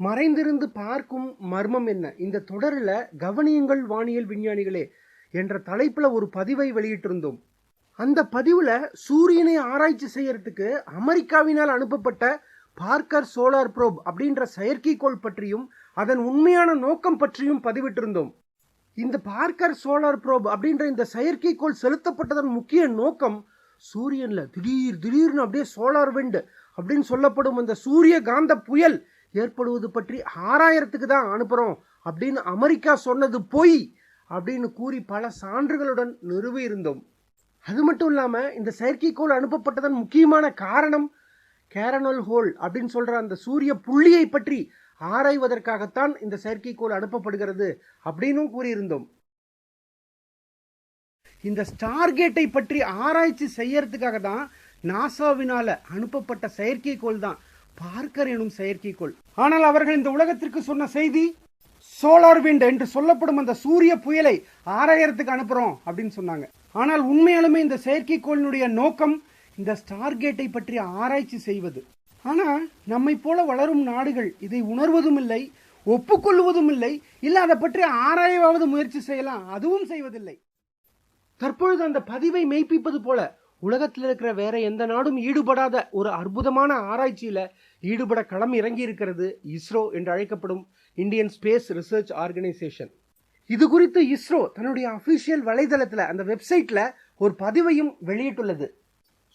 மறைந்திருந்து பார்க்கும் மர்மம் என்ன? இந்த தொடரில் கவனியுங்கள் வானியல் விஞ்ஞானிகளே என்ற தலைப்பில் ஒரு பதிவை வெளியிட்டிருந்தோம். அந்த பதிவில் சூரியனை ஆராய்ச்சி செய்யறதுக்கு அமெரிக்காவினால் அனுப்பப்பட்ட பார்க்கர் சோலார் ப்ரோப் அப்படின்ற செயற்கைக்கோள் பற்றியும் அதன் உண்மையான நோக்கம் பற்றியும் பதிவிட்டிருந்தோம். இந்த பார்க்கர் சோலார் ப்ரோப் அப்படின்ற இந்த செயற்கைக்கோள் செலுத்தப்பட்டதன் முக்கிய நோக்கம் சூரியனில் திடீர் திடீர்னு அப்படியே சோலார் வெண்டு அப்படின்னு சொல்லப்படும் அந்த சூரிய காந்த புயல் ஏற்படுவது பற்றி ஆறாயிரத்துக்கு தான் அனுப்புகிறோம் அப்படின்னு அமெரிக்கா சொன்னது பொய் அப்படின்னு கூறி பல சான்றுகளுடன் நிறுவி இருந்தோம். அது மட்டும் இல்லாமல் இந்த செயற்கைக்கோள் அனுப்பப்பட்டதன் முக்கியமான காரணம் கேரனல் ஹோல் அப்படின்னு சொல்கிற அந்த சூரிய புள்ளியை பற்றி ஆராய்வதற்காகத்தான் இந்த செயற்கைக்கோள் அனுப்பப்படுகிறது அப்படின்னும் கூறியிருந்தோம். இந்த ஸ்டார்கேட்டை பற்றி ஆராய்ச்சி செய்யறதுக்காக தான் நாசாவினால் அனுப்பப்பட்ட செயற்கைக்கோள் தான். பார்க்கர் எனும் செயற்கைக்கோள். ஆனால் அவர்கள் இந்த உலகத்திற்கு சொன்ன செய்தி சோலார் விண்ட் என்று சொல்லப்படும் அந்த சூரிய புயலை ஆராயறதுக்கு அனுப்புறோம் அப்படின்னு சொன்னாங்க. ஆனால் உண்மையாலுமே இந்த செயற்கைக்கோளினுடைய நோக்கம் இந்த ஸ்டார்கேட்டை பற்றி ஆராய்ச்சி செய்வது. ஆனா நம்மை போல வளரும் நாடுகள் இதை உணர்வதும் இல்லை ஒப்புக்கொள்வதும் இல்லை இல்ல அதை பற்றி ஆராயவாவது முயற்சி செய்யலாம் அதுவும் செய்வதில்லை. தற்பொழுது அந்த பதிவை மெய்ப்பிப்பது போல உலகத்தில் இருக்கிற வேற எந்த நாடும் ஈடுபடாத ஒரு அற்புதமான ஆராய்ச்சியில் ஈடுபட களம் இறங்கி இருக்கிறது இஸ்ரோ என்று அழைக்கப்படும் இந்தியன் ஸ்பேஸ் ரிசர்ச் ஆர்கனைசேஷன் இது குறித்து இஸ்ரோ தன்னுடைய அஃபிஷியல் வலைதளத்தில் அந்த வெப்சைட்டில் ஒரு பதிவையும் வெளியிட்டுள்ளது.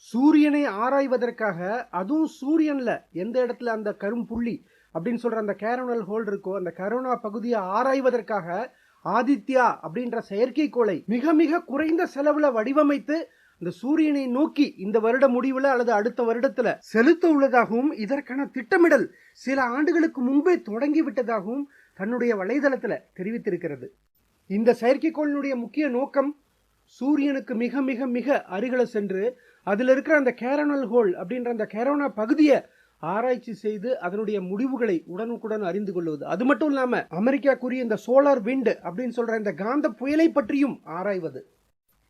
சூரியனை ஆராய்வதற்காக அதுவும் சூரியனில் எந்த இடத்துல அந்த கரும்புள்ளி அப்படின்னு சொல்கிற அந்த கேரோனல் ஹோல் இருக்கோ அந்த கரோனா பகுதியை ஆராய்வதற்காக ஆதித்யா அப்படின்ற செயற்கைக்கோளை மிக மிக குறைந்த செலவில் வடிவமைத்து இந்த சூரியனை நோக்கி இந்த வருட முடிவில் அல்லது அடுத்த வருடத்தில் செலுத்த உள்ளதாகவும் இதற்கான திட்டமிடல் சில ஆண்டுகளுக்கு முன்பே தொடங்கி விட்டதாகவும் தன்னுடைய வலைதளத்தில் தெரிவித்திருக்கிறது. இந்த செயற்கைக்கோளினுடைய முக்கிய நோக்கம் சூரியனுக்கு மிக மிக மிக அருகில சென்று அதில் இருக்கிற அந்த கேரனல் ஹோல் அப்படின்ற அந்த கேரோனா பகுதியை ஆராய்ச்சி செய்து அதனுடைய முடிவுகளை உடனுக்குடன் அறிந்து கொள்வது. அது மட்டும் இல்லாமல் அமெரிக்கா கூறிய இந்த சோலார் விண்ட் அப்படின்னு சொல்ற இந்த காந்த புயலை பற்றியும் ஆராய்வது.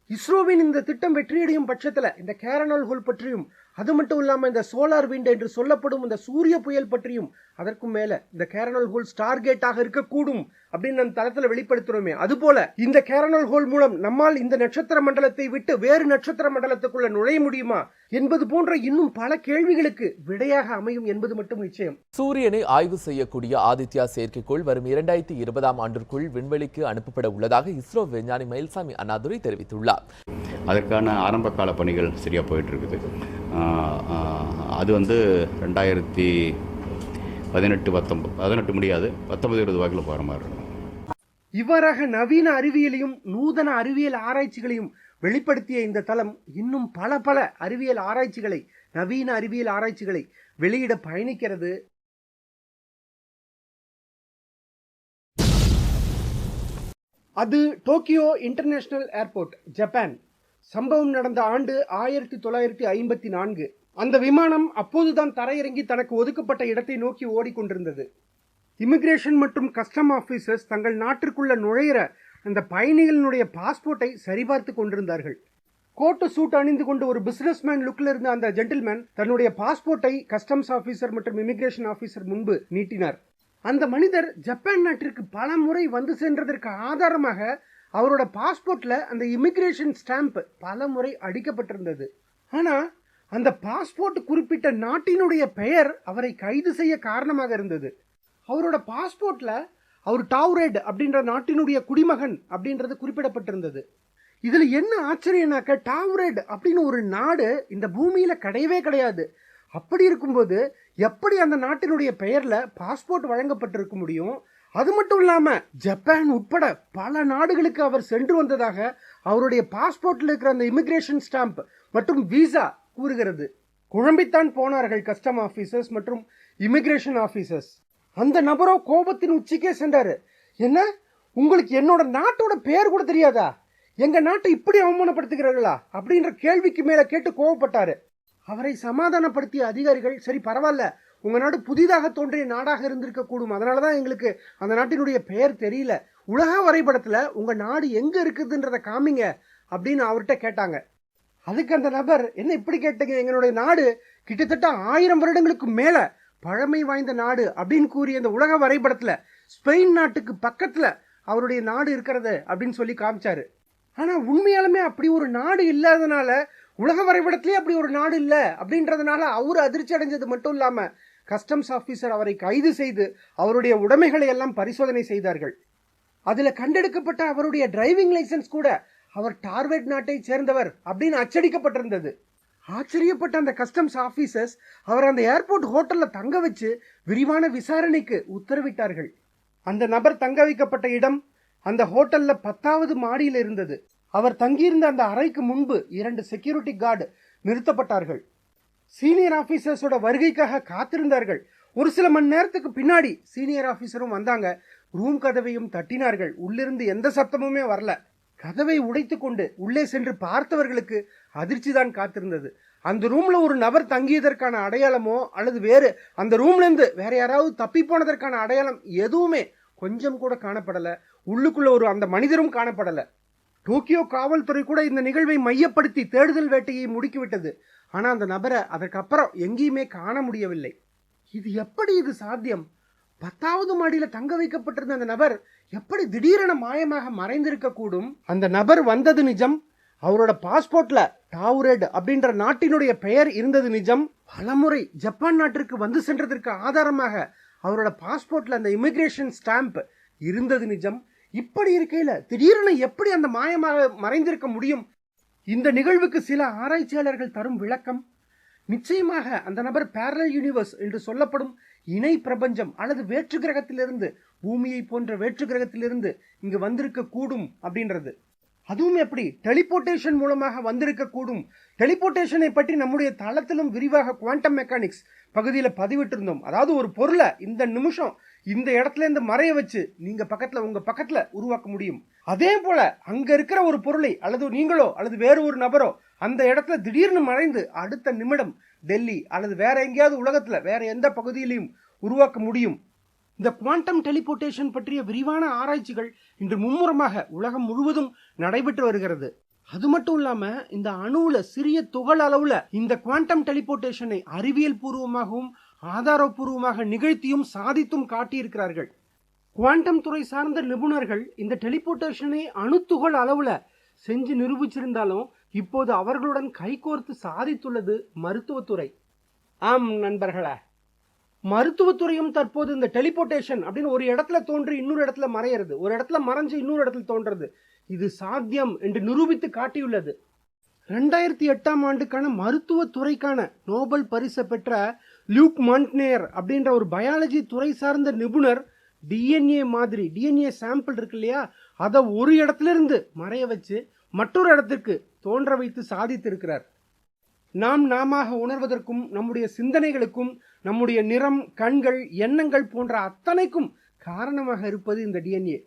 இஸ்ரோவின் இந்த திட்டம் வெற்றியடையும் பட்சத்தில் இந்த கேரனல் ஹோல் பற்றியும் அது மட்டும் இல்லாம இந்த சோலார் விண்ட் என்று சொல்லப்படும் இந்த சூரிய புயல் பற்றியும் அதற்கும் மேல இந்த கேரனல் ஹோல் ஸ்டார்கேட்டாக இருக்கக்கூடும் அப்படின்னு நம்ம தளத்துல வெளிப்படுத்துறோமே. அது போல இந்த கேரனல் ஹோல் மூலம் நம்மால் இந்த நட்சத்திர மண்டலத்தை விட்டு வேறு நட்சத்திர மண்டலத்துக்குள்ள நுழைய முடியுமா என்பது போன்ற இன்னும் பல கேள்விகளுக்கு விடையாக அமையும் என்பது மட்டும் நிச்சயம். சூரியனை ஆய்வு செய்யக்கூடிய ஆதித்யா செயற்கைக்கோள் வரும் இரண்டாயிரத்தி இருபதாம் ஆண்டிற்குள் விண்வெளிக்கு அனுப்பப்பட உள்ளதாக இஸ்ரோ விஞ்ஞானி மயில்சாமி அண்ணாதுரை தெரிவித்துள்ளார். அதற்கான ஆரம்ப கால பணிகள் சரியாக போயிட்டுருக்குது அது வந்து ரெண்டாயிரத்தி பதினெட்டு பத்தொம்பது பதினெட்டு முடியாது பத்தொன்பது இருபது வாக்கில் போகிற மாதிரி இருக்கும். இவ்வாறாக நவீன அறிவியலையும் நூதன அறிவியல் ஆராய்ச்சிகளையும் வெளிப்படுத்திய இந்த தளம் இன்னும் பல பல அறிவியல் ஆராய்ச்சிகளை நவீன அறிவியல் ஆராய்ச்சிகளை வெளியிட பயணிக்கிறது. அது டோக்கியோ இன்டர்நேஷனல் ஏர்போர்ட் ஜப்பான். சம்பவம் நடந்த ஆண்டு ஆயிரத்தி தொள்ளாயிரத்தி ஐம்பத்தி நான்கு. அந்த விமானம் அப்போதுதான் தரையிறங்கி தனக்கு ஒதுக்கப்பட்ட இடத்தை நோக்கி ஓடிக்கொண்டிருந்தது. இமிகிரேஷன் மற்றும் கஸ்டம் ஆஃபீஸர்ஸ் தங்கள் நாட்டிற்குள்ள நுழையிற அந்த பயணிகளினுடைய பாஸ்போர்ட்டை சரிபார்த்து கொண்டிருந்தார்கள். கோட்டு சூட் அணிந்து கொண்டு ஒரு பிசினஸ்மேன் லுக்கில் இருந்த அந்த ஜென்டில்மேன் தன்னுடைய பாஸ்போர்ட்டை கஸ்டம்ஸ் ஆஃபீஸர் மற்றும் இமிகிரேஷன் ஆஃபீஸர் முன்பு நீட்டினார். அந்த மனிதர் ஜப்பான் நாட்டிற்கு பல முறை வந்து சென்றதற்கு ஆதாரமாக அவரோட பாஸ்போர்ட்டில் அந்த இமிக்ரேஷன் ஸ்டாம்ப் பல முறை அடிக்கப்பட்டிருந்தது. ஆனால் அந்த பாஸ்போர்ட் குறிப்பிட்ட நாட்டினுடைய பெயர் அவரை கைது செய்ய காரணமாக இருந்தது. அவரோட பாஸ்போர்ட்டில் அவர் டாவ்ரேட் அப்படின்ற நாட்டினுடைய குடிமகன் அப்படின்றது குறிப்பிடப்பட்டிருந்தது. இதில் என்ன ஆச்சரியனாக்க டாவ்ரேட் அப்படின்னு ஒரு நாடு இந்த பூமியில் கிடையவே கிடையாது. அப்படி இருக்கும்போது எப்படி அந்த நாட்டினுடைய பெயரில் பாஸ்போர்ட் வழங்கப்பட்டிருக்க முடியும்? அது மட்டும் இல்லாம ஜப்பான் உட்பட பல நாடுகளுக்கு அவர் சென்று வந்ததாக அவருடைய பாஸ்போர்ட்ல இருக்கிற அந்த இமிகிரேஷன் ஸ்டாம்ப் மற்றும் விசா கூறுகிறது. குழம்பித்தான் போனார்கள் கஸ்டம் ஆபீசர்ஸ் மற்றும் இமிகிரேஷன் ஆபீசர்ஸ். அந்த நபரோ கோபத்தின் உச்சிக்கே சென்றாரு. என்ன? உங்களுக்கு என்னோட நாட்டோட பேர் கூட தெரியாதா? எங்க நாட்டை இப்படி அவமானப்படுத்துகிறார்களா? அப்படின்ற கேள்விக்கு மேல கேட்டு கோவப்பட்டாரு. அவரை சமாதானப்படுத்திய அதிகாரிகள் சரி பரவாயில்ல. உங்கள் நாடு புதிதாக தோன்றிய நாடாக இருந்திருக்கக்கூடும். அதனால தான் எங்களுக்கு அந்த நாட்டினுடைய பெயர் தெரியல. உலக வரைபடத்தில் உங்கள் நாடு எங்கே இருக்குதுன்றதை காமிங்க அப்படின்னு அவர்கிட்ட கேட்டாங்க. அதுக்கு அந்த நபர் என்ன இப்படி கேட்டீங்க? எங்களுடைய நாடு கிட்டத்தட்ட ஆயிரம் வருடங்களுக்கு மேலே பழமை வாய்ந்த நாடு அப்படின்னு கூறிய அந்த உலக வரைபடத்தில் ஸ்பெயின் நாட்டுக்கு பக்கத்தில் அவருடைய நாடு இருக்கிறது அப்படின்னு சொல்லி காமிச்சாரு. ஆனால் உண்மையாலுமே அப்படி ஒரு நாடு இல்லாதனால உலக வரைபடத்திலே அப்படி ஒரு நாடு இல்லை அப்படின்றதுனால அவர் அதிர்ச்சி அடைஞ்சது மட்டும் இல்லாமல் கஸ்டம்ஸ் ஆஃபீஸர் அவரை கைது செய்து அவருடைய உடைமைகளை எல்லாம் பரிசோதனை செய்தார்கள். அதில் கண்டெடுக்கப்பட்ட அவருடைய டிரைவிங் லைசன்ஸ் கூட அவர் டார்வெட் நாட்டை சேர்ந்தவர் அப்படின்னு அச்சடிக்கப்பட்டிருந்தது. ஆச்சரியப்பட்ட அந்த கஸ்டம்ஸ் ஆஃபீஸர்ஸ் அவர் அந்த ஏர்போர்ட் ஹோட்டலில் தங்க வச்சு விரிவான விசாரணைக்கு உத்தரவிட்டார்கள். அந்த நபர் தங்க வைக்கப்பட்ட இடம் அந்த ஹோட்டலில் பத்தாவது மாடியில் இருந்தது. அவர் தங்கியிருந்த அந்த அறைக்கு முன்பு இரண்டு செக்யூரிட்டி கார்டு நிறுத்தப்பட்டார்கள். சீனியர் ஆபீசர்ஸோட வருகைக்காக காத்திருந்தார்கள். ஒரு சில மணி நேரத்துக்கு பின்னாடி சீனியர் ஆபீசரும் வந்தாங்க. ரூம் கதவையும் தட்டினார்கள். உள்ளிருந்து எந்த சத்தமுமே வரல. கதவை உடைத்து கொண்டு உள்ளே சென்று பார்த்தவர்களுக்கு அதிர்ச்சி தான் காத்திருந்தது. அந்த ரூம்ல ஒரு நபர் தங்கியதற்கான அடையாளமோ அல்லது வேறு அந்த ரூம்ல இருந்து வேற யாராவது தப்பி போனதற்கான அடையாளம் எதுவுமே கொஞ்சம் கூட காணப்படல. உள்ளுக்குள்ள ஒரு அந்த மனிதரும் காணப்படல. டோக்கியோ காவல்துறை கூட இந்த நிகழ்வை மையப்படுத்தி தேடுதல் வேட்டையை முடுக்கிவிட்டது. ஆனால் அந்த நபரை அதற்கப்புறம் எங்கேயுமே காண முடியவில்லை. இது எப்படி இது சாத்தியம்? பத்தாவது மாடியில் தங்க வைக்கப்பட்டிருந்த அந்த நபர் எப்படி திடீரென மாயமாக மறைந்திருக்க கூடும்? அந்த நபர் வந்தது நிஜம். அவரோட பாஸ்போர்ட்ல டாவுரேட் அப்படின்ற நாட்டினுடைய பெயர் இருந்தது நிஜம். பலமுறை ஜப்பான் நாட்டிற்கு வந்து சென்றதற்கு ஆதாரமாக அவரோட பாஸ்போர்ட்ல அந்த இமிகிரேஷன் ஸ்டாம்ப் இருந்தது நிஜம். இப்படி இருக்கையில் திடீரென எப்படி அந்த மாயமாக மறைந்திருக்க முடியும்? இந்த நிகழ்வுக்கு சில ஆராய்ச்சியாளர்கள் தரும் விளக்கம் நிச்சயமாக அந்த நபர் பேரலல் யூனிவர்ஸ் என்று சொல்லப்படும் இணை பிரபஞ்சம் அல்லது வேற்று கிரகத்திலிருந்து பூமியை போன்ற வேற்று கிரகத்திலிருந்து இங்கு வந்திருக்க கூடும் அப்படின்றது. அதுவும் எப்படி? டெலிபோர்டேஷன் மூலமாக வந்திருக்கக்கூடும். டெலிபோர்டேஷனை பற்றி நம்முடைய தளத்திலும் விரிவாக குவாண்டம் மெக்கானிக்ஸ் பகுதியில் பதிவிட்டிருந்தோம். அதாவது ஒரு பொருளை இந்த நிமிஷம் இந்த இடத்துல இருந்து மறைய வச்சு நீங்கள் பக்கத்தில் உங்கள் பக்கத்தில் உருவாக்க முடியும். அதே போல அங்க இருக்கிற ஒரு பொருளை அல்லது நீங்களோ அல்லது வேறு ஒரு நபரோ அந்த இடத்துல திடீர்னு மறைந்து அடுத்த நிமிடம் டெல்லி அல்லது வேற எங்கேயாவது உலகத்துல வேற எந்த பகுதியிலையும் உருவாக்க முடியும். இந்த குவாண்டம் டெலிபோர்டேஷன் பற்றிய விரிவான ஆராய்ச்சிகள் இன்று மும்முரமாக உலகம் முழுவதும் நடைபெற்று வருகிறது. அது மட்டும் இல்லாம இந்த அணுவுல சிறிய துகள் அளவுல இந்த குவாண்டம் டெலிபோர்டேஷனை அறிவியல் பூர்வமாகவும் ஆதாரப்பூர்வமாக நிகழ்த்தியும் சாதித்தும் காட்டியிருக்கிறார்கள். குவாண்டம் துறை சார்ந்த நிபுணர்கள் இந்த டெலிபோர்டேஷனை அணுத்துகள் அளவுல செஞ்சு நிரூபிச்சிருந்தாலும் இப்போது அவர்களுடன் கைகோர்த்து சாதித்துள்ளது மருத்துவத்துறை. ஆம் நண்பர்களே. மருத்துவத்துறையும் தற்போது இந்த டெலிபோர்டேஷன் அப்படின்னு ஒரு இடத்துல தோன்றி இன்னொரு இடத்துல மறையிறது. ஒரு இடத்துல மறைஞ்சு இன்னொரு இடத்துல தோன்றது. இது சாத்தியம் என்று நிரூபித்து காட்டியுள்ளது. ரெண்டாயிரத்தி எட்டாம் ஆண்டுக்கான மருத்துவத்துறைக்கான நோபல் பரிசை பெற்ற லியூக் மான்ட்னேயர் அப்படின்ற ஒரு பயாலஜி துறை சார்ந்த நிபுணர் டிஎன்ஏ மாதிரி டிஎன்ஏ சாம்பிள் இருக்கு இல்லையா? அதை ஒரு இடத்துல இருந்து மறைய வச்சு மற்றொரு இடத்திற்கு தோன்ற வைத்து சாதித்திருக்கிறார். நாம் நாம உணர்வதற்கும் நம்முடைய சிந்தனைகளுக்கும் நம்முடைய நிறம் கண்கள் எண்ணங்கள் போன்ற அத்தனைக்கும் காரணமாக இருப்பது இந்த டிஎன்ஏ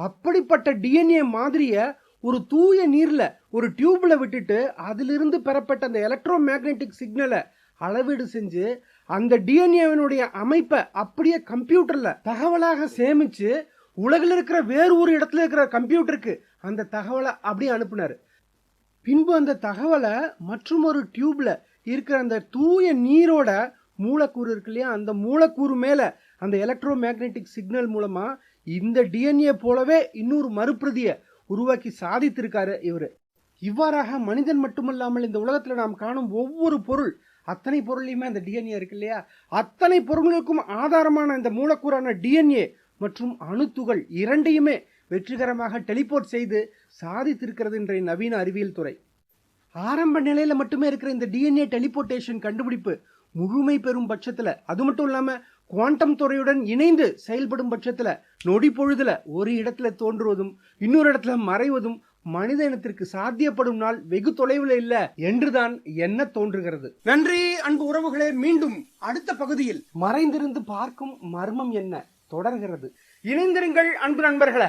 அப்படிப்பட்ட டிஎன்ஏ மாதிரியை ஒரு தூய நீர்ல ஒரு டியூப்ல விட்டுட்டு அதிலிருந்து பெறப்பட்ட அந்த எலக்ட்ரோ மேக்னெட்டிக் சிக்னலை அளவீடு செஞ்சு அந்த டிஎன்ஏவினுடைய அமைப்பை அப்படியே கம்ப்யூட்டர்ல தகவலாக சேமிச்சு உலகில் இருக்கிற வேறு ஒரு இடத்துல இருக்கிற கம்ப்யூட்டருக்கு அந்த தகவலை அப்படியே அனுப்புனார். பின்பு அந்த தகவலை மற்றும் ஒரு டியூப்ல இருக்கிற அந்த தூய நீரோட மூலக்கூறு இருக்கு இல்லையா? அந்த மூலக்கூறு மேலே அந்த எலக்ட்ரோ மேக்னெட்டிக் சிக்னல் மூலமாக இந்த டிஎன்ஏ போலவே இன்னொரு மறுபிரதியை உருவாக்கி சாதித்திருக்காரு இவர். இவ்வாறாக மனிதன் மட்டுமல்லாமல் இந்த உலகத்தில் நாம் காணும் ஒவ்வொரு பொருள் அத்தனை பொருளையுமே அந்த டிஎன்ஏ இருக்கு இல்லையா? அத்தனை பொருள்களுக்கும் ஆதாரமான இந்த மூலக்கூறான டிஎன்ஏ மற்றும் அணுத்துகள் இரண்டையுமே வெற்றிகரமாக டெலிபோர்ட் செய்து சாதித்திருக்கிறது இன்றைய நவீன அறிவியல் துறை. ஆரம்ப நிலையில் மட்டுமே இருக்கிற இந்த டிஎன்ஏ டெலிபோர்டேஷன் கண்டுபிடிப்பு முழுமை பெறும் பட்சத்தில் அது மட்டும் இல்லாமல் குவாண்டம் துறையுடன் இணைந்து செயல்படும் பட்சத்தில் நொடி பொழுதில் ஒரு இடத்துல தோன்றுவதும் இன்னொரு இடத்துல மறைவதும் மனித இனத்திற்கு சாத்தியப்படும் நாள் வெகு தொலைவில் இல்லை என்றுதான் என்ன தோன்றுகிறது. நன்றி அன்பு உறவுகளே மீண்டும் அடுத்த பகுதியில் மறைந்திருந்து பார்க்கும் மர்மம் என்ன தொடர்கிறது. இணைந்திருங்கள் அன்பு நண்பர்களே.